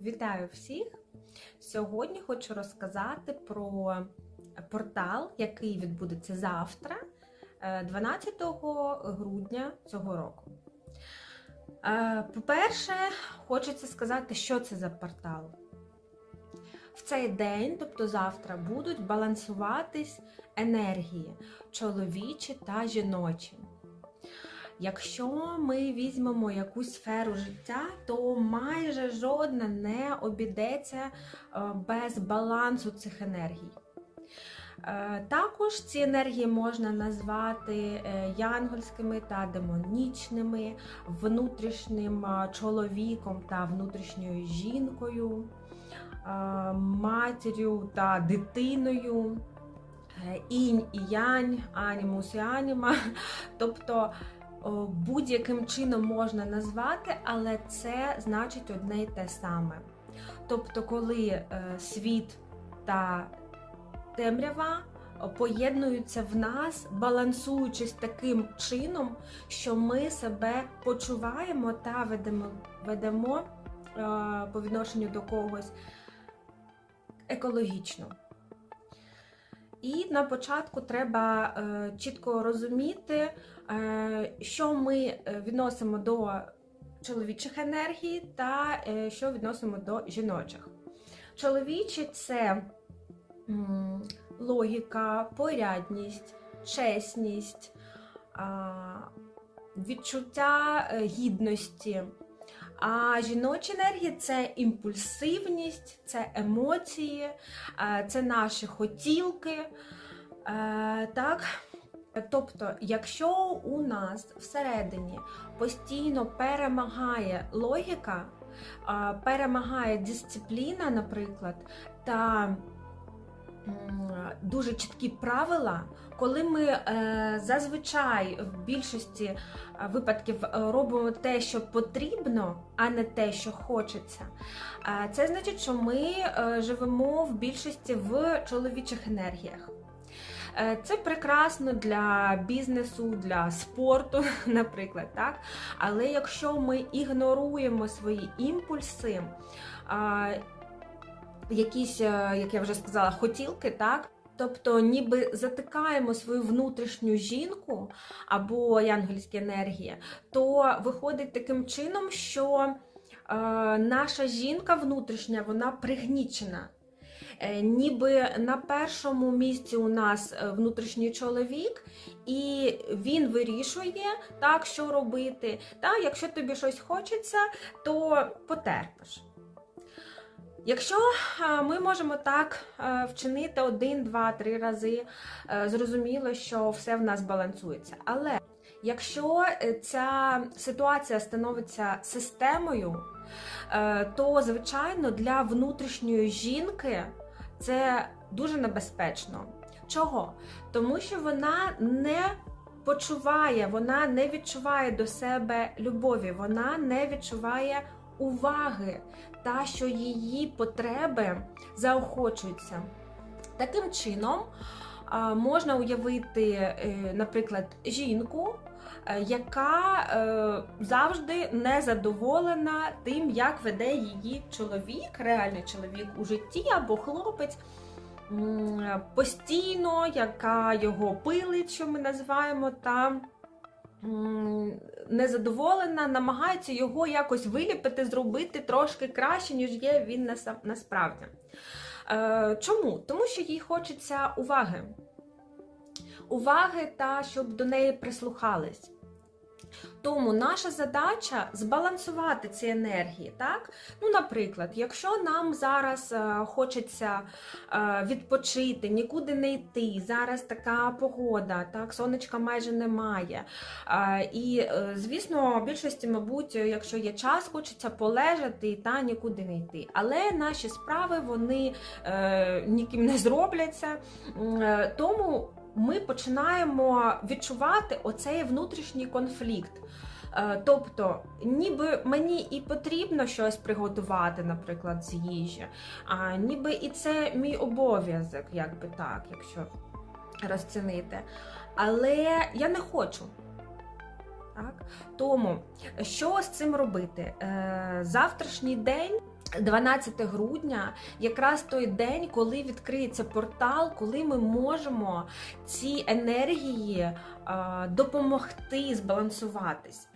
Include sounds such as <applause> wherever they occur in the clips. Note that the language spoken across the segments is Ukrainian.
Вітаю всіх! Сьогодні хочу розказати про портал, який відбудеться завтра, е, 12 грудня цього року. Е, По-перше, хочеться сказати, що це за портал. В цей день, тобто завтра, будуть балансуватись енергії чоловічі та жіночі. Якщо ми візьмемо якусь сферу життя, то майже жодна не обійдеться е, без балансу цих енергій. Е, Також ці енергії можна назвати е, янгольськими та демонічними, внутрішнім чоловіком та внутрішньою жінкою, матір'ю та дитиною, інь і янь, анімус і аніма. <laughs> Тобто будь-яким чином можна назвати, але це значить одне й те саме. Тобто, коли е, світ та темрява поєднуються в нас, балансуючись таким чином, що ми себе почуваємо та ведемо, ведемо е, по відношенню до когось екологічно. І на початку треба е, чітко розуміти, е, що ми е, відносимо до чоловічих енергій та е, що відносимо до жіночих. Чоловічі це логіка, порядність, чесність, відчуття е, гідності. А жіночі енергії це імпульсивність, це емоції, е, це наші хотілки. Е, Так? Тобто, якщо у нас всередині постійно перемагає логіка, перемагає дисципліна, наприклад, та дуже чіткі правила, коли ми е, зазвичай в більшості е, випадків робимо те, що потрібно, а не те, що хочеться, е, це значить, що ми живемо в більшості в чоловічих енергіях. Е, Це прекрасно для бізнесу, для спорту, <laughs> наприклад, так. Але якщо ми ігноруємо свої імпульси, якісь, е, як я вже сказала, хотілки, так. Тобто, ніби затикаємо свою внутрішню жінку або янгольські енергії, то виходить таким чином, що е, наша жінка внутрішня вона пригнічена. Е, ніби на першому місці у нас е, внутрішній чоловік, і він вирішує так, що робити. Та, якщо тобі щось хочеться, то потерпиш. Якщо е, ми можемо так вчинити один, два, три рази, зрозуміло, що все в нас балансується. Але якщо ця ситуація становиться системою, то звичайно для внутрішньої жінки це дуже небезпечно. Чого? Тому що вона не почуває, вона не відчуває до себе любові, вона не відчуває уваги та що її потреби заохочуються. Таким чином можна уявити, е, наприклад, жінку, е, яка е, завжди не задоволена тим, як веде її чоловік, реальний чоловік у житті або хлопець. Постійно, яка його пилить, що ми називаємо, та незадоволена, намагається його якось виліпити, зробити трошки краще, ніж є він насправді. Е, Чому? Тому що їй хочеться уваги. Уваги та щоб до неї прислухались. Тому наша задача збалансувати ці енергії. Так? Ну, наприклад, якщо нам зараз е, хочеться е, відпочити, нікуди не йти, зараз така погода, так, сонечка майже немає. Е, і, звісно, більшості, мабуть, якщо є час, хочеться полежати та нікуди не йти. Але наші справи вони ніким не зробляться. Тому ми починаємо відчувати оцей внутрішній конфлікт. Е, Тобто, ніби мені і потрібно щось приготувати, наприклад, з їжі, а ніби і це мій обов'язок, як би так, якщо розцінити. Але я не хочу. Так? Тому що з цим робити? Е, Завтрашній день 12 грудня якраз той день, коли відкриється портал, коли ми можемо ці енергії допомогти збалансуватись.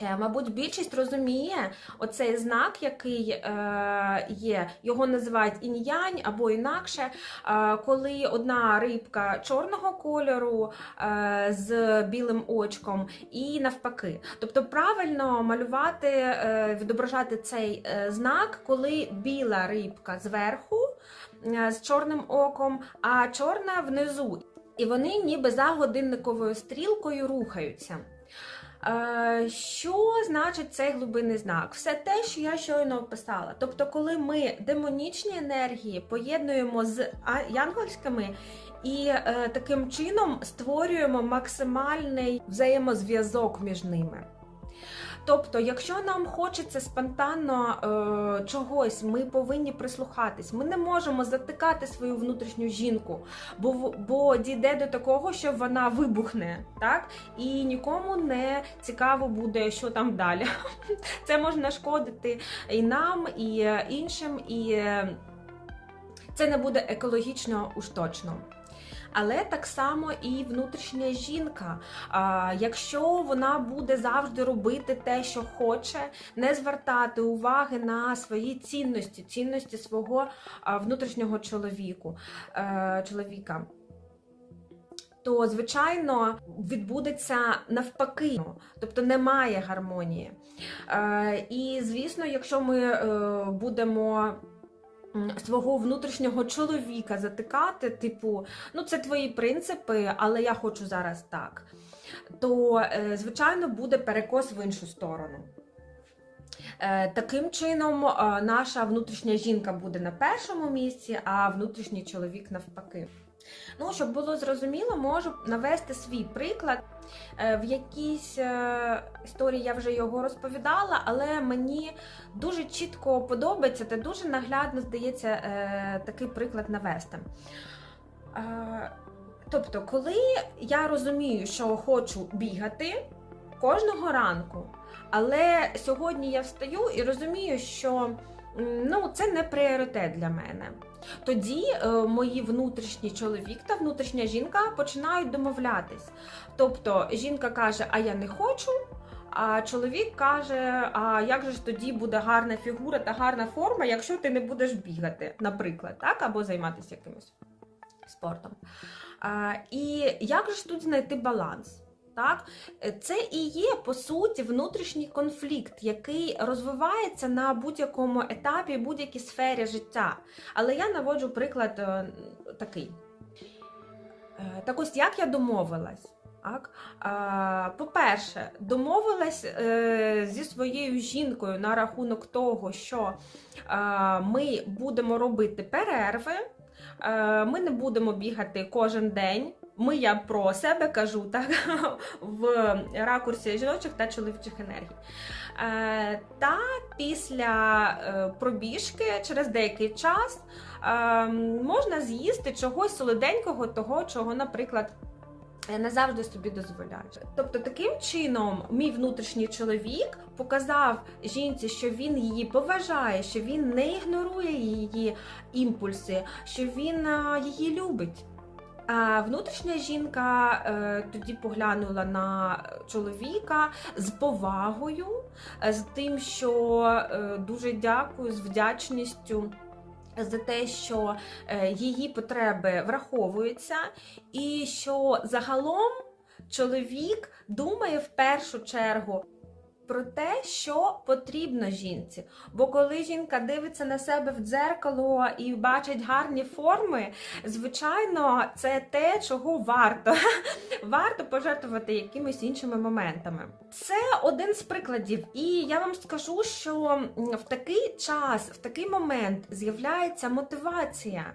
Е, Мабуть, більшість розуміє оцей знак, який е, є, його називають інь-янь або інакше, е, коли одна рибка чорного кольору е, з білим очком, і навпаки. Тобто правильно малювати, е, відображати цей е, знак, коли біла рибка зверху е, з чорним оком, а чорна внизу. І вони ніби за годинниковою стрілкою рухаються. Е, Що значить цей глибинний знак? Все те, що я щойно описала. Тобто, коли ми демонічні енергії поєднуємо з янгольськими і е, таким чином створюємо максимальний взаємозв'язок між ними. Тобто, якщо нам хочеться спонтанно е, чогось, ми повинні прислухатись. Ми не можемо затикати свою внутрішню жінку, бо, бо дійде до такого, що вона вибухне, так? І нікому не цікаво буде, що там далі. <laughs> Це може нашкодити і нам, і е, іншим, і е, це не буде екологічно уж точно. Але так само і внутрішня жінка. Якщо вона буде завжди робити те, що хоче, не звертати уваги на свої цінності, цінності свого внутрішнього чоловіку, е, чоловіка. То, звичайно, відбудеться навпаки, тобто немає гармонії. Е, і, звісно, якщо ми е, будемо свого внутрішнього чоловіка затикати, типу, ну це твої принципи, але я хочу зараз так, то, е, звичайно, буде перекос в іншу сторону. Е, Таким чином, е, наша внутрішня жінка буде на першому місці, а внутрішній чоловік навпаки. Ну, щоб було зрозуміло, можу навести свій приклад. Е, В якійсь е, історії я вже його розповідала, але мені дуже чітко подобається та дуже наглядно здається е, такий приклад навести. Тобто, коли я розумію, що хочу бігати кожного ранку, але сьогодні я встаю і розумію, що ну, це не пріоритет для мене. Тоді е, мої внутрішній чоловік та внутрішня жінка починають домовлятись. Тобто жінка каже, а я не хочу. А чоловік каже: А як же ж тоді буде гарна фігура та гарна форма, якщо ти не будеш бігати, наприклад, так, або займатися якимось спортом. А, і як же ж тут знайти баланс? Так, Е, це і є по суті внутрішній конфлікт, який розвивається на будь-якому етапі, будь-якій сфері життя. Але я наводжу приклад е, такий. Е, Так ось як я домовилась? Так? По-перше, домовилась зі своєю жінкою на рахунок того, що ми будемо робити перерви, ми не будемо бігати кожен день. Ми я про себе кажу <laughs> так в ракурсі жіночих та чоловічих енергій. Е, Та після е, пробіжки через деякий час е, можна з'їсти чогось солоденького, того, чого, наприклад, не завжди собі дозволяєш. Тобто, таким чином, мій внутрішній чоловік показав жінці, що він її поважає, що він не ігнорує її імпульси, що він її любить. Внутрішня жінка е, тоді поглянула на чоловіка з повагою, е, з тим, що е, дуже дякую, з вдячністю за те, що її потреби враховуються, і що загалом чоловік думає в першу чергу. Про те, що потрібно жінці. Бо коли жінка дивиться на себе в дзеркало і бачить гарні форми, звичайно, це те, чого варто. <laughs> Варто пожертвувати якимись іншими моментами. Це один з прикладів, і я вам скажу, що в такий час, в такий момент з'являється мотивація,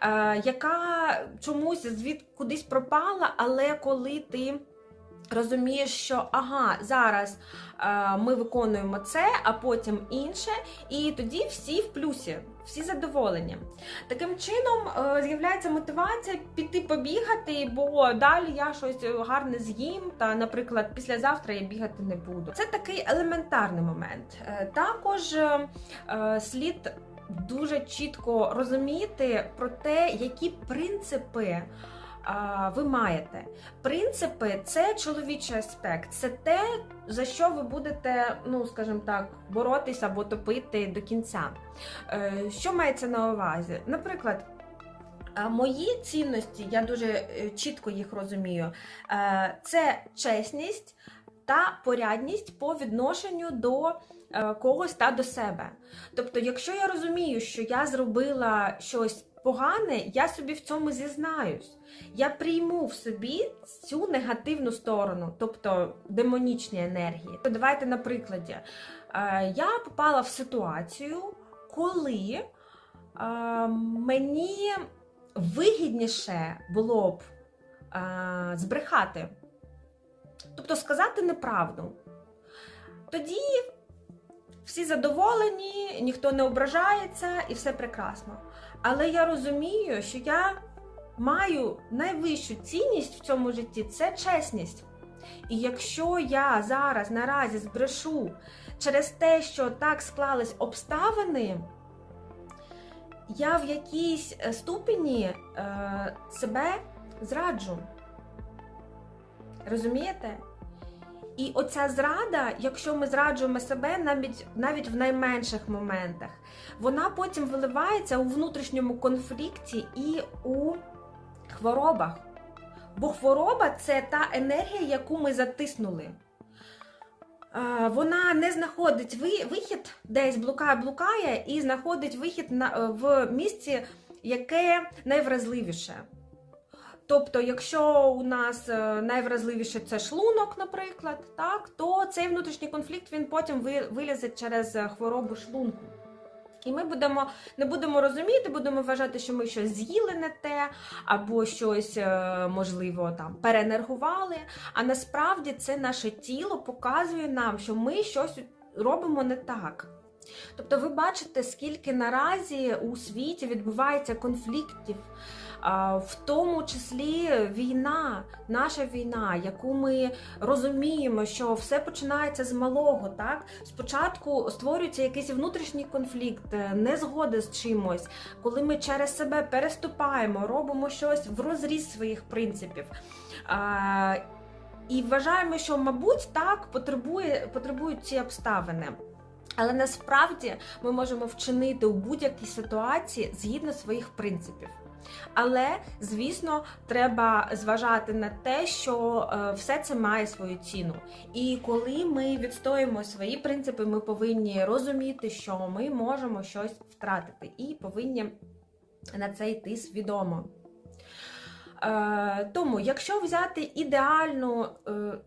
е, яка чомусь звід кудись пропала, але коли ти розумієш, що ага, зараз е, ми виконуємо це, а потім інше, і тоді всі в плюсі, всі задоволені. Таким чином е, з'являється мотивація піти побігати, бо далі я щось гарне з'їм, та, наприклад, післязавтра я бігати не буду. Це такий елементарний момент. Е, також е, е, слід дуже чітко розуміти про те, які принципи. Ви маєте принципи це чоловічий аспект, це те, за що ви будете, ну скажімо так, боротися або топити до кінця. Е, Що мається на увазі? Наприклад, е, мої цінності, я дуже е, чітко їх розумію, це чесність та порядність по відношенню до когось та до себе. Тобто, якщо я розумію, що я зробила щось погане, я собі в цьому зізнаюсь. Я прийму в собі цю негативну сторону, тобто демонічні енергії. Давайте на прикладі. Е, Я попала в ситуацію, коли е, мені вигідніше було б е, збрехати, тобто сказати неправду. Тоді всі задоволені, ніхто не ображається і все прекрасно. Але я розумію, що я маю найвищу цінність в цьому житті це чесність. І якщо я зараз наразі збрешу через те, що так склались обставини, я в якійсь е, ступені е, себе зраджу. Розумієте? І оця зрада, якщо ми зраджуємо себе навіть навіть в найменших моментах, вона потім виливається у внутрішньому конфлікті і у хворобах. Бо хвороба це та енергія, яку ми затиснули. Вона не знаходить вихід, десь блукає, блукає, і знаходить вихід в місці, яке найвразливіше. Тобто, якщо у нас е, найвразливіше це шлунок, наприклад, так, то цей внутрішній конфлікт він потім ви- вилізе через е, хворобу шлунку. І ми будемо не будемо розуміти, будемо вважати, що ми щось з'їли не те, або щось е, можливо там перенергували. А насправді це наше тіло показує нам, що ми щось робимо не так. Тобто, ви бачите, скільки наразі у світі відбувається конфліктів, в тому числі війна, наша війна, яку ми розуміємо, що все починається з малого. Так спочатку створюється якийсь внутрішній конфлікт, е, незгода з чимось, коли ми через себе переступаємо, робимо щось в розріз своїх принципів. І вважаємо, що, мабуть, так потребує, потребують ці обставини. Але насправді ми можемо вчинити у будь-якій ситуації згідно своїх принципів. Але, звісно, треба зважати на те, що е, все це має свою ціну. І коли ми відстоїмо свої принципи, ми повинні розуміти, що ми можемо щось втратити, і повинні на це йти свідомо. Е, тому, якщо взяти ідеальну е,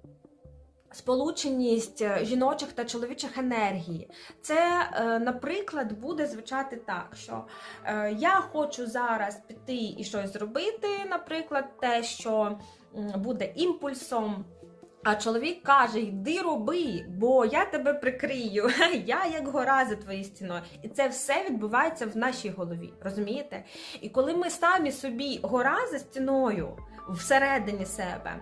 сполученість е, жіночих та чоловічих енергій, це, е, наприклад, буде звучати так, що е, я хочу зараз піти і щось зробити, наприклад, те, що буде імпульсом. А чоловік каже: йди роби, бо я тебе прикрию. <laughs> Я як гора за твоєю стіною. І це все відбувається в нашій голові. Розумієте? І коли ми самі собі гора за стіною всередині себе,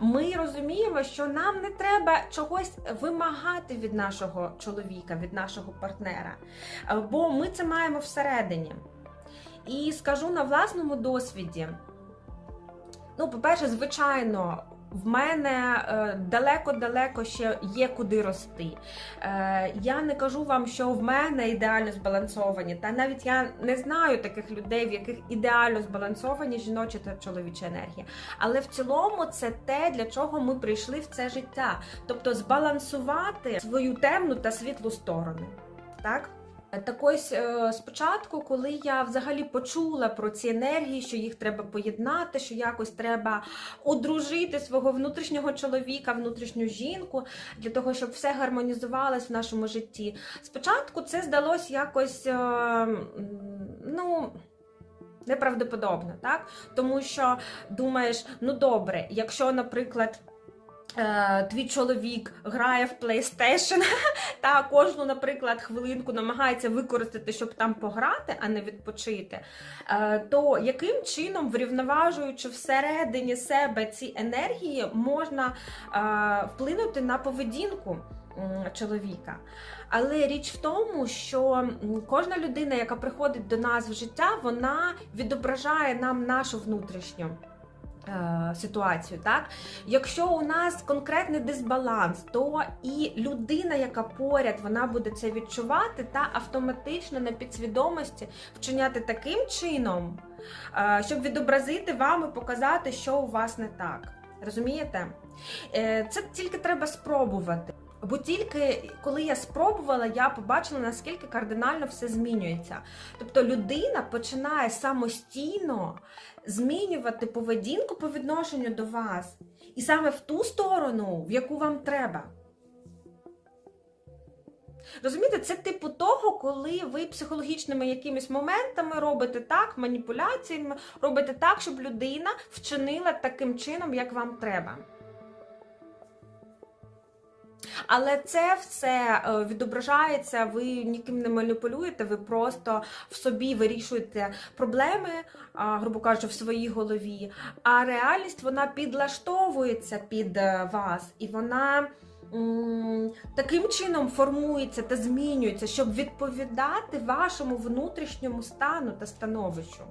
ми розуміємо, що нам не треба чогось вимагати від нашого чоловіка, від нашого партнера, бо ми це маємо всередині. І скажу на власному досвіді. Ну, по-перше, звичайно, в мене е, далеко-далеко ще є куди рости. Е, я не кажу вам, що в мене ідеально збалансовані, та навіть я не знаю таких людей, в яких ідеально збалансовані жіночі та чоловічі енергії. Але в цілому це те, для чого ми прийшли в це життя. Тобто збалансувати свою темну та світлу сторони. Так? Так ось е, спочатку, коли я взагалі почула про ці енергії, що їх треба поєднати, що якось треба одружити свого внутрішнього чоловіка, внутрішню жінку, для того, щоб все гармонізувалось в нашому житті. Спочатку це здалось якось е, ну. Неправдоподобно, так? Тому що думаєш, ну добре, якщо, наприклад, твій чоловік грає в PlayStation, <laughs> та кожну, наприклад, хвилинку намагається використати, щоб там пограти, а не відпочити, е, то яким чином, врівноважуючи всередині себе ці енергії, можна е, вплинути на поведінку чоловіка? Але річ в тому, що кожна людина, яка приходить до нас в життя, вона відображає нам нашу внутрішню е, ситуацію. Так? Якщо у нас конкретний дисбаланс, то і людина, яка поряд, вона буде це відчувати та автоматично на підсвідомості вчиняти таким чином, е, щоб відобразити вам і показати, що у вас не так. Розумієте? Е, Це тільки треба спробувати. Бо тільки коли я спробувала, я побачила, наскільки кардинально все змінюється. Тобто людина починає самостійно змінювати поведінку по відношенню до вас. І саме в ту сторону, в яку вам треба. Розумієте, це типу того, коли ви психологічними якимись моментами робите так, маніпуляціями, робите так, щоб людина вчинила таким чином, як вам треба. Але це все е, відображається, ви ніким не маніпулюєте, ви просто в собі вирішуєте проблеми, грубо кажучи, в своїй голові. А реальність вона підлаштовується під е, вас, і вона таким чином формується та змінюється, щоб відповідати вашому внутрішньому стану та становищу.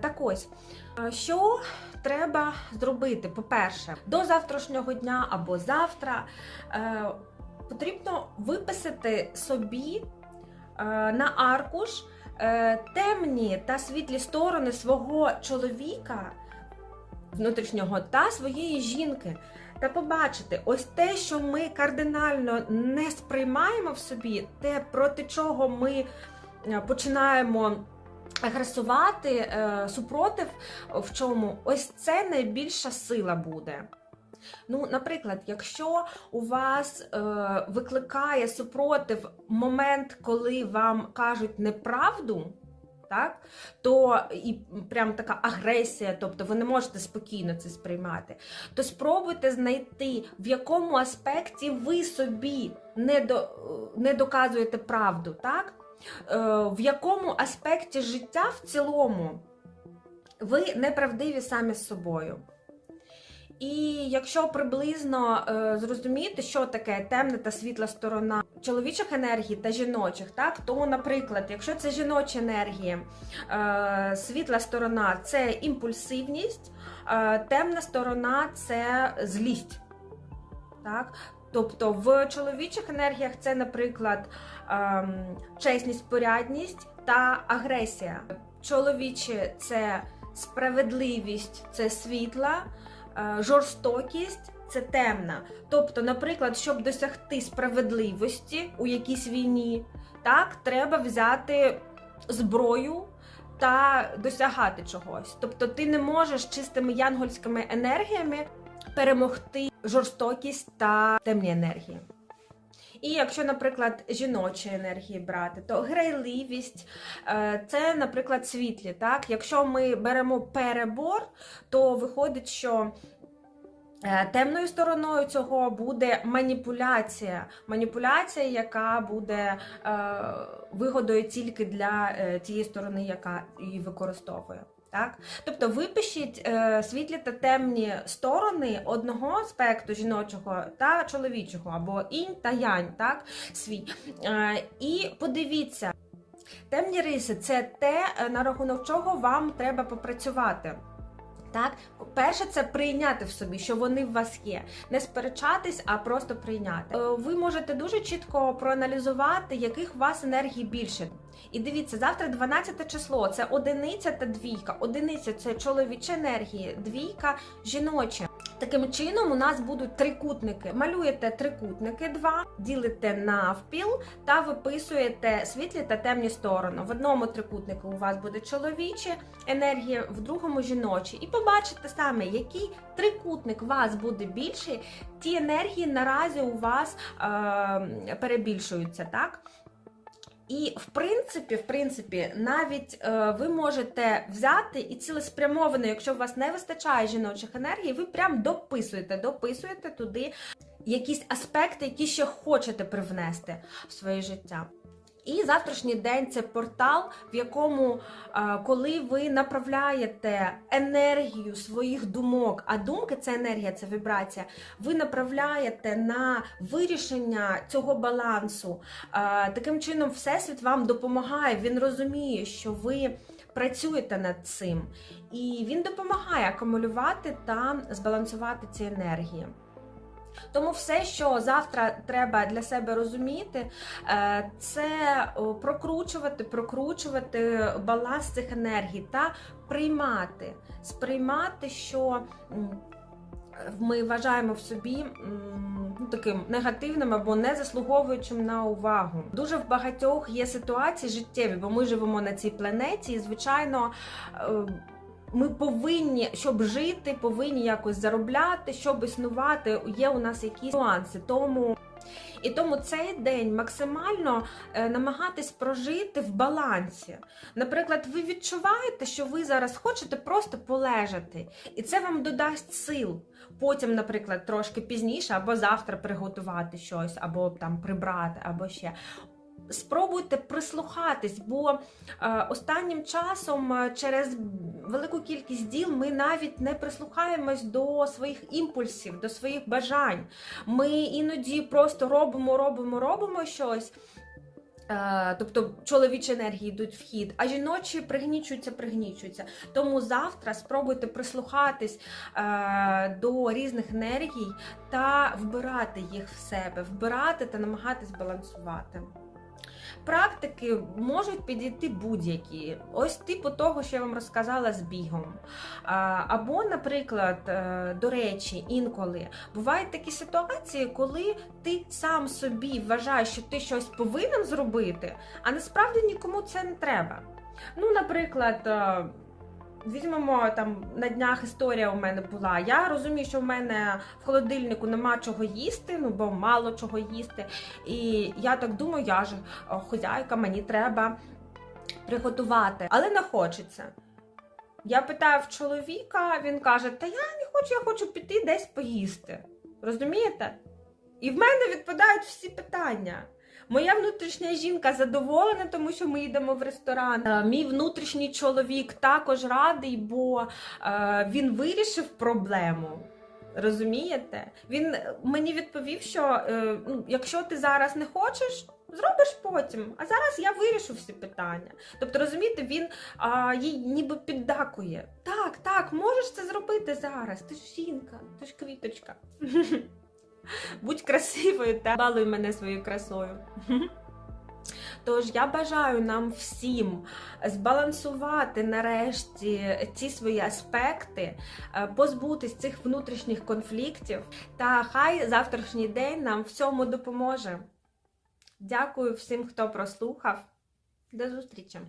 Так ось, е, що треба зробити? По-перше, до завтрашнього дня або завтра е, потрібно виписати собі е, на аркуш темні та світлі сторони свого чоловіка внутрішнього та своєї жінки. Та побачити, ось те, що ми кардинально не сприймаємо в собі, те, проти чого ми починаємо агресувати е, супротив в чому, ось це найбільша сила буде. Ну, наприклад, якщо у вас е, викликає супротив момент, коли вам кажуть неправду, так, то і прям така агресія, тобто ви не можете спокійно це сприймати, то спробуйте знайти, в якому аспекті ви собі не, до, не доказуєте правду, так? Е, в якому аспекті життя в цілому ви неправдиві самі з собою. І якщо приблизно е, зрозуміти, що таке темна та світла сторона чоловічих енергій та жіночих, так то, наприклад, якщо це жіночі енергії, е, світла сторона це імпульсивність, е, темна сторона це злість. Так? Тобто в чоловічих енергіях це, наприклад, ем, чесність, порядність та агресія. Чоловічі це справедливість, це світла, е, жорстокість це темна. Тобто, наприклад, щоб досягти справедливості у якійсь війні, так, треба взяти зброю. Та досягати чогось. Тобто ти не можеш чистими янгольськими енергіями перемогти жорстокість та темні енергії. І якщо, наприклад, жіночі енергії брати, то грайливість е, це, наприклад, світлі. Так? Якщо ми беремо перебор, то виходить, що е, темною стороною цього буде маніпуляція. Маніпуляція, яка буде е, вигодою тільки для тієї сторони, яка її використовує. Так? Тобто випишіть е, світлі та темні сторони одного аспекту жіночого та чоловічого, або інь та янь, так? свій. Е, і подивіться, темні риси це те, на рахунок чого вам треба попрацювати. Так, перше, це прийняти в собі, що вони в вас є, не сперечатись, а просто прийняти. Е, Ви можете дуже чітко проаналізувати, яких у вас енергій більше. І дивіться, завтра 12 число це одиниця та двійка. Одиниця це чоловічі енергії, двійка жіночі. Таким чином, у нас будуть трикутники. Малюєте трикутники, два, ділите навпіл та виписуєте світлі та темні сторони. В одному трикутнику у вас буде чоловічі енергії, в другому жіночі. І побачите саме, який трикутник у вас буде більший, ті енергії наразі у вас е, перебільшуються, так? І в принципі, в принципі, навіть е, ви можете взяти і цілеспрямовано, якщо у вас не вистачає жіночих енергій, ви прям дописуєте, дописуєте туди якісь аспекти, які ще хочете привнести в своє життя. І завтрашній день це портал, в якому, е, коли ви направляєте енергію своїх думок, а думки це енергія, це вібрація, ви направляєте на вирішення цього балансу. Е, Таким чином, Всесвіт вам допомагає. Він розуміє, що ви працюєте над цим, і він допомагає акумулювати та збалансувати ці енергії. Тому все, що завтра треба для себе розуміти, е, це прокручувати, прокручувати баланс цих енергій та приймати, сприймати, що ми вважаємо в собі ну, таким негативним або не заслуговуючим на увагу. Дуже в багатьох є ситуації життєві, бо ми живемо на цій планеті, і звичайно. Ми повинні, щоб жити, повинні якось заробляти, щоб існувати. Є у нас якісь нюанси. Тому і тому цей день максимально е, намагатись прожити в балансі. Наприклад, ви відчуваєте, що ви зараз хочете просто полежати, і це вам додасть сил. Потім, наприклад, трошки пізніше, або завтра приготувати щось, або там прибрати, або ще. Спробуйте прислухатись, бо е, останнім часом е, через велику кількість діл ми навіть не прислухаємось до своїх імпульсів, до своїх бажань. Ми іноді просто робимо, робимо, робимо щось. Е, Тобто чоловічі енергії йдуть в хід, а жіночі пригнічуються, пригнічуються. Тому завтра спробуйте прислухатись до різних енергій та вбирати їх в себе, вбирати та намагатись балансувати. Практики можуть підійти будь-які. Ось типу того, що я вам розказала з бігом. Або, наприклад, е, до речі, інколи бувають такі ситуації, коли ти сам собі вважаєш, що ти щось повинен зробити, а насправді нікому це не треба. Ну, наприклад. Візьмемо там на днях історія у мене була. Я розумію, що в мене в холодильнику нема чого їсти, ну бо мало чого їсти. І я так думаю, я ж хозяйка, мені треба приготувати, але не хочеться. Я питаю в чоловіка, він каже: Та я не хочу, я хочу піти десь поїсти. Розумієте? І в мене відпадають всі питання. Моя внутрішня жінка задоволена, тому що ми йдемо в ресторан. Е, Мій внутрішній чоловік також радий, бо е, він вирішив проблему. Розумієте? Він мені відповів, що е, ну, якщо ти зараз не хочеш, зробиш потім. А зараз я вирішу всі питання. Тобто, розумієте, він а, їй ніби піддакує. Так, так, можеш це зробити зараз. Ти ж жінка, ти ж квіточка. <laughs> Будь красивою та балуй мене своєю красою. <laughs> Тож я бажаю нам всім збалансувати нарешті ці свої аспекти, е, позбутись цих внутрішніх конфліктів, та хай завтрашній день нам в цьому допоможе. Дякую всім, хто прослухав. До зустрічі!